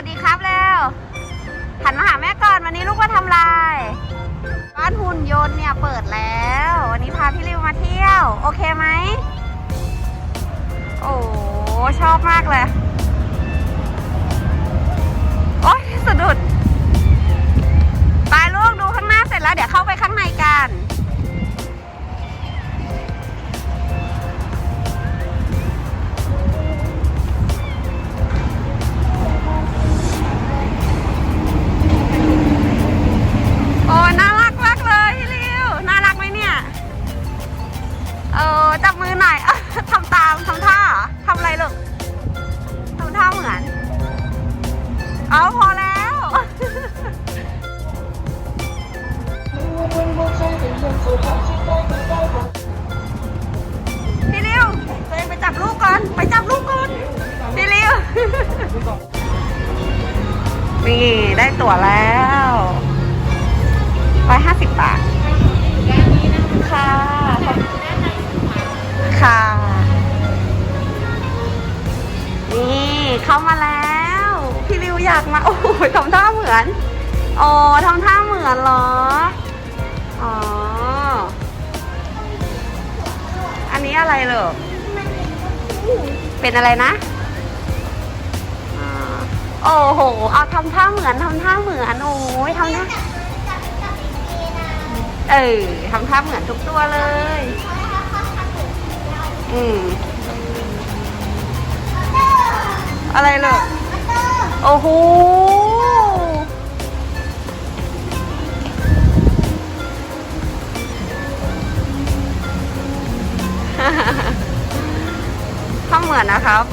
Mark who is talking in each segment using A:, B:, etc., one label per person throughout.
A: วัสดีครับแล้วหันมาหาแม่ก่อนวันนี้ลูกมาทำอะไรบ้านหุ่นยนต์เนี่ยเปิดแล้ว วันนี้พาพี่ริวมาเที่ยว โอเคไหมโอ้ชอบมากเลย โอ๊ยสะดุดไปลูกดูข้างหน้าเสร็จแล้วเดี๋ยวเข้าไปข้าง เอาพอแล้ว พี่ริวตัวเองไปจับลูกก่อน ไปจับลูกก่อน พี่ริว นี่ได้ตั๋วแล้วร้อยห้าสิบบาท ค่ะ ค่ะ นี่เข้ามาแล้วพี่ริว อยากมาโอ้ยทำท่าเหมือนอ๋อทำท่าเหมือนเหรออ๋ออันนี้อะไรเหรอเป็นอะไรนะโอ้โหเอาทำท่าเหมือนทำท่าเหมือนโอ้ยทำท่าเออทำท่าเหมือนทุกตัวเลย อืมอะไรเหรอ โอ้โหทำเหมือนนะครับ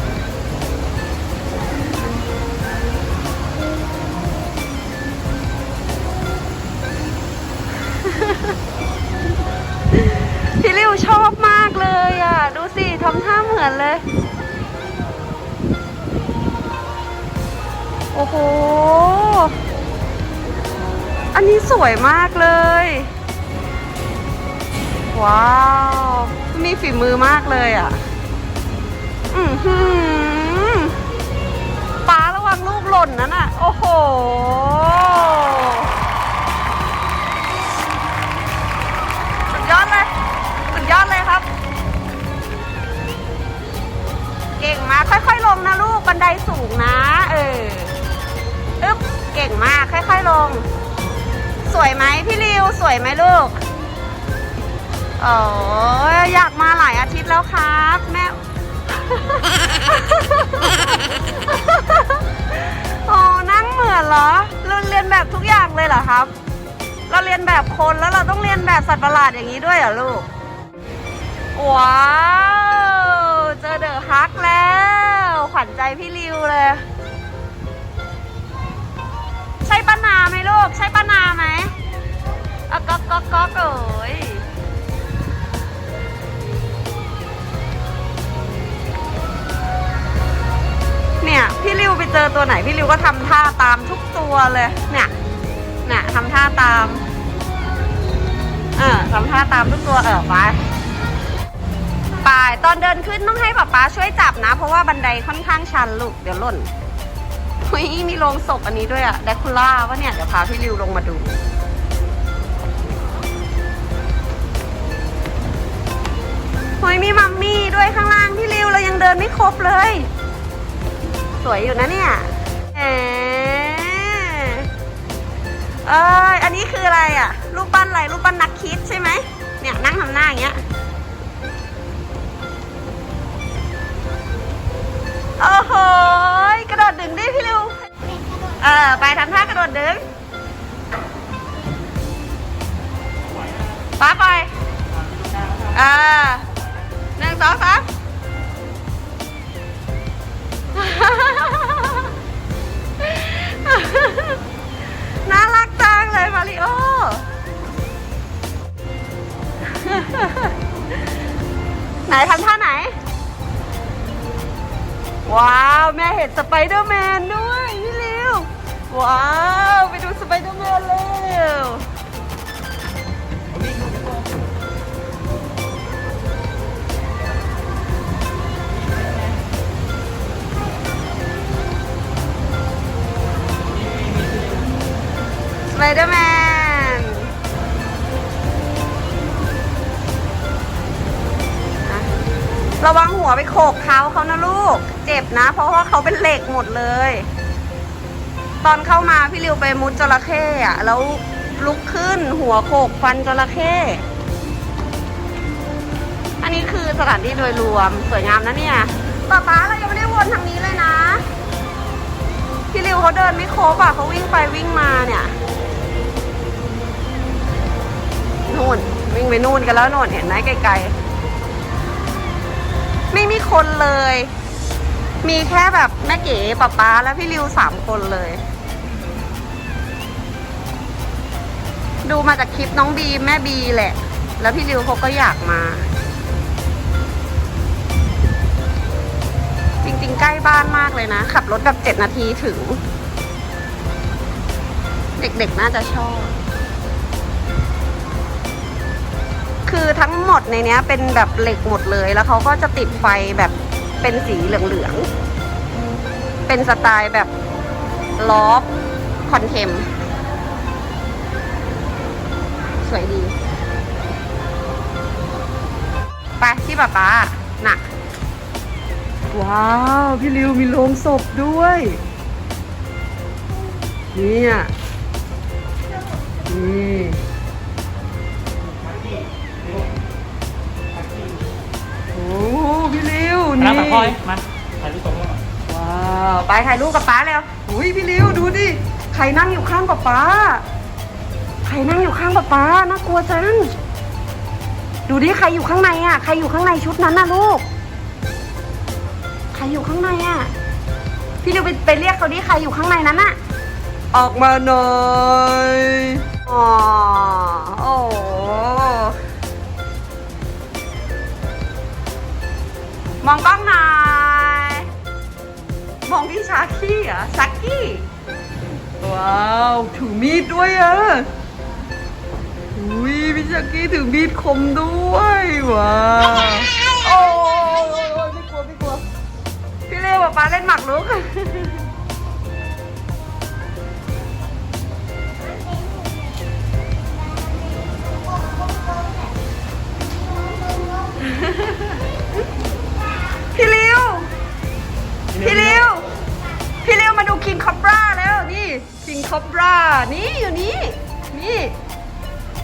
A: พี่ริวชอบมากเลยอะ ดูสิทำท่าเหมือนเลย โอ้โห อันนี้สวยมากเลย ว้าว มีฝีมือมากเลยอะ อือหือป้าระวังลูกหล่นนั่นน่ะ โอ้โห สุดยอดเลย สุดยอดเลยครับ เก่งมากค่อยๆลงนะลูก บันไดสูงนะ อยๆลง สวยไหมพี่ริวสวยไหมลูกโอ้ยอยากมาหลายอาทิตย์แล้วครับ แม่ โอ้นั่งเหมือนเหรอเราเรียนแบบทุกอย่างเลยเหรอครับ เราเรียนแบบคนแล้วเราต้องเรียนแบบสัตว์ประหลาดอย่างนี้ด้วยเหรอลูก ว้าว เจอเดอะฮักแล้ว ขวัญใจพี่ ป้านาไหมลูก ใช่ป้านาไหมอะก๊อกก๊อกก๊อกเอ๋ยเนี่ย พี่ริวไปเจอตัวไหน พี่ริวก็ทำท่าตามทุกตัวเลย เนี่ย เนี่ยทำท่าตาม เออทำท่าตามทุกตัวเออไปไปตอนเดินขึ้นต้องให้ป๊าป๊าช่วยจับนะ เพราะว่าบันไดค่อนข้างชันลูก เดี๋ยวหล่น ยมีโรงศพอันนี้ด้วยอะแดคูล่าวะเนี่ย เดี๋ยวพาพี่ริวลงมาดู เฮ้ยมีมัมมี่ด้วยข้างล่างพี่ริวเรายังเดินไม่ครบเลย สวยอยู่นะเนี่ยแหมเอยอันนี้คืออะไรอะรูปปั้นอะไรรูปปั้นนักคิดใช่ไหมเนี่ยนั่งทำหน้าอย่างเงี้ยโอ้โห ทำท่ากระโดดดึงป้าไปอ่าหนึ่งสองสามน่ารักจังเลยมาริโอไหนทำท่าไหน ว้าว แม่เห็นสไปเดอร์แมนด้วยพี่เร็ ว้าว ไปดูสไปเดอร์แมนเร็วเดอร์แมนระวังหัวไปโขกเท้าเขานะลูก เจ็บนะ เพราะว่าเขาเป็นเหล็กหมดเลย ตอนเข้ามาพี่ริวไปมุดจระเข้อะแล้วลุกขึ้นหัวโขกฟันจระเข้อันนี้คือสถานที่โดยรวมสวยงามนะเนี่ยป๊าป๊าเรายังไม่ได้วนทางนี้เลยนะ พี่ริวเขาเดินไม่ครบอะเขาวิ่งไปวิ่งมาเนี่ยนู่นวิ่งไปนู่นกันแล้วนู่นเห็นไหมไกลๆ ไม่มีคนเลย มีแค่แบบแม่เก๋ป๊าป๊าและพี่ริวสามคนเลย ดูมาจากคลิปน้องบีแม่บีแหละ แล้วพี่ริวเขาก็อยากมา จริงๆ ใกล้บ้านมากเลยนะ ขับรถแบบเจ็ดนาทีถึง เด็กๆน่าจะชอบ คือทั้งหมดในนี้เป็นแบบเหล็กหมดเลย แล้วเขาก็จะติดไฟแบบเป็นสีเหลืองๆ เป็นสไตล์แบบลอฟคอนเทม สวยดี ไปที่ป๊าป๊าน่ะ ว้าว พี่ริวมีโรงศพด้วย เนี่ยนี่โอ้พี่ริว
B: น้ำ
A: นี่
B: ปากคอยมาถ่ายรูปตรงนี้ก่อน
A: ว้าว ไปถ่ายรูปกับป๊าแล้วอุ้ยพี่ริวดูดิ ใครนั่งอยู่ข้างป๊าป๊า ใครนั่งอยู่ข้างป๊าป๊าน่ากลัวจัง ดูดิใครอยู่ข้างในอะ ใครอยู่ข้างในชุดนั้นน่ะลูก ใครอยู่ข้างในอะ พี่ริวไปไปเรียกเขาดิใครอยู่ข้างในนั้นอะ ออกมาหน่อยอ๋อโอ้โหมองกล้องหน่อยมองที่ชากี้เหรอชักกี้ ว้าว ถือมีดด้วยอะ อุ้ยพี่ชักกี้ถือมีดคมด้วยว้าโอ้ยไม่กลัวไม่กลัวพี่เรียกป้าเล่นหมากรุกพี่ริวพี่ริวพี่ริวมาดูคิงคอบราแล้วนี่คิงคอบรานี่อยู่นี่นี่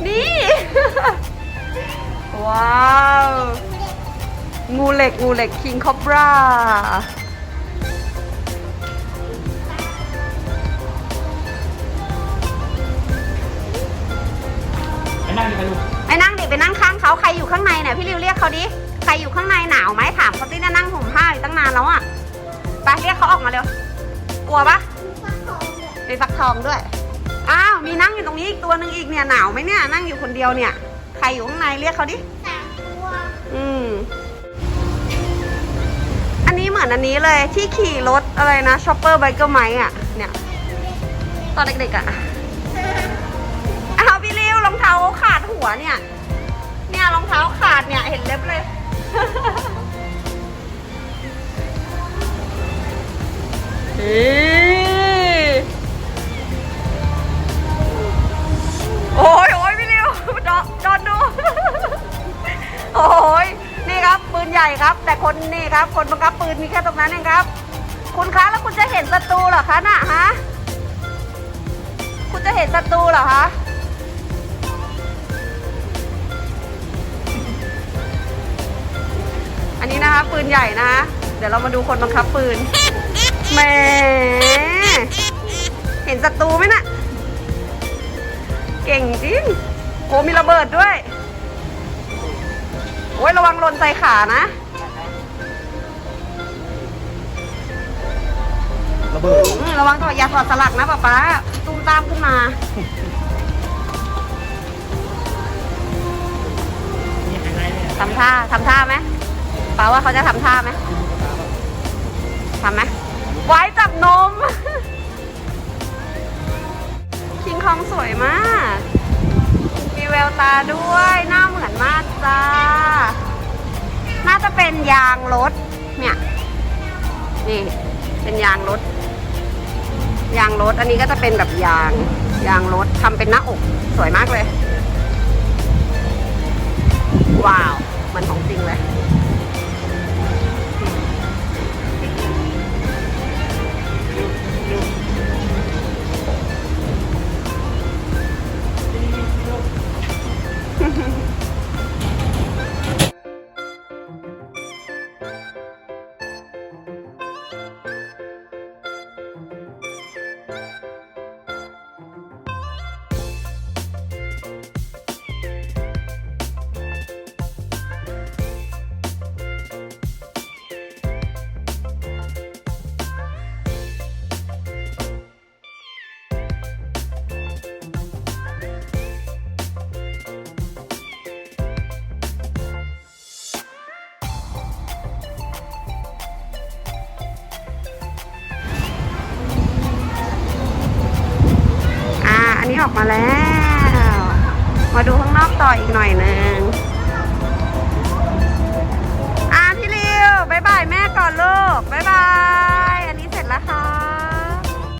A: นี่ ว้าว งูเหล็ก งูเหล็กคิงคอบรา
B: ไปนั่งดีไปลูก
A: ไปนั่งดิไปนั่งข้างเขาใครอยู่ข้างในเนี่ยพี่ริวเรียกเขาดิใครอยู่ข้างในหนาวไหมถามเขาติเนี่ยนั่งห่มผ้าอยู่ตั้งนานแล้วอะไปเรียกเขาออกมาเร็ว กลัวปะมีฟักทองด้วย อ้าว มีนั่งอยู่ตรงนี้อีกตัวหนึ่งอีกเนี่ยหนาวไหมเนี่ย นั่งอยู่คนเดียวเนี่ย ใครอยู่ข้างในเรียกเขาดิอืม อันนี้เหมือนอันนี้เลยที่ขี่รถอะไรนะชอปเปอร์ไบเกอร์ไมอะ เนี่ยตอนเด็กๆอะ อ้าวพี่ริวรองเท้าขาดหัวเนี่ย เนี่ยรองเท้าขาดเนี่ยเห็นเล็บเลย เฮ้ คนนี่ครับ คนบังคับปืนมีแค่ตรงนั้นเองครับ คุณคะแล้วคุณจะเห็นศัตรูเหรอคะน่ะฮะคุณจะเห็นศัตรูเหรอคะอันนี้นะคะปืนใหญ่นะคะเดี๋ยวเรามาดูคนบังคับปืนแหมเห็นศัตรูไหมน่ะเก่งจริงโอ้มีระเบิดด้วยโอ้ยระวังหล่นใส่ขานะ
B: ระเบิด
A: อืมระวังตัวอย่าถอดสลักนะป๊าป๊าตุ้มตามขึ้นมา
B: นี่ไฮไลท์เนี่ย
A: ทำท่าทำท่าไหมป้าว่าเขาจะทำท่าไหมทำไหมไว้จับนม คิงคองสวยมาก มีแววตาด้วย หน้าเหมือนมากจ้า น่าจะเป็นยางรถ เนี่ย นี่ เป็นยางรถ ยางรถ อันนี้ก็จะเป็นแบบยาง ยางรถทำเป็นหน้าอกสวยมากเลย ว้าว มันของจริงเลย ออกมาแล้ว มาดูข้างนอกต่ออีกหน่อยนึงอาะพี่ริวบายบายแม่ก่อนลูกบายบาย อันนี้เสร็จแล้วค่ะ